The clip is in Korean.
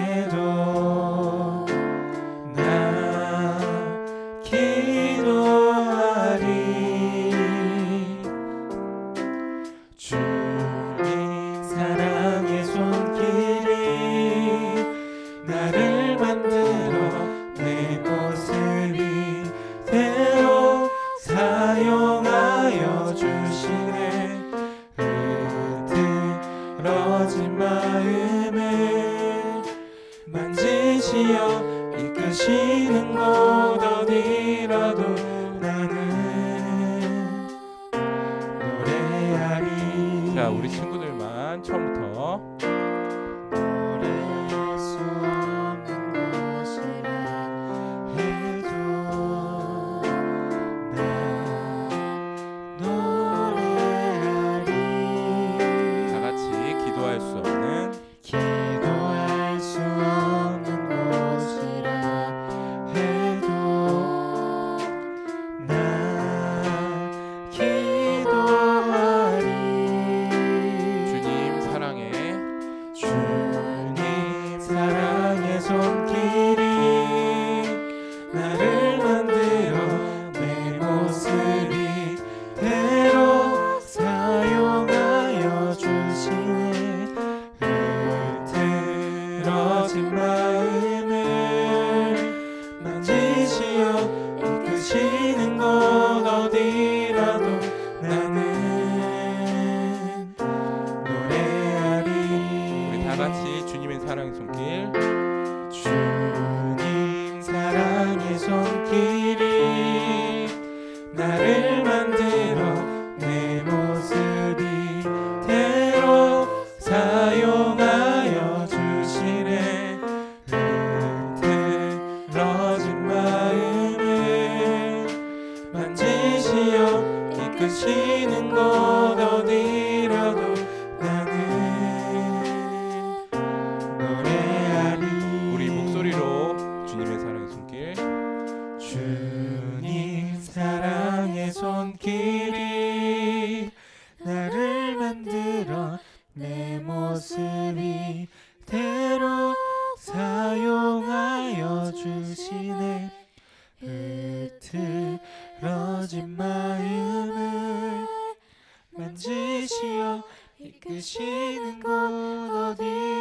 middle. 주여 이끄시는 곳 어디라도 나는 노래하리 자 우리 친구들 우리 다 같이 주님의 사랑의 손길 만지시어 이끄시는 곳 어디라도 나는 노래하리. 우리 목소리로 주님의 사랑의 손길. 주님 사랑의 손길이 나를 만들어 내 모습이 대로 사용하여 주시네. 흐트 러진 마음을 만지시어 이끄시는 곳 어디라도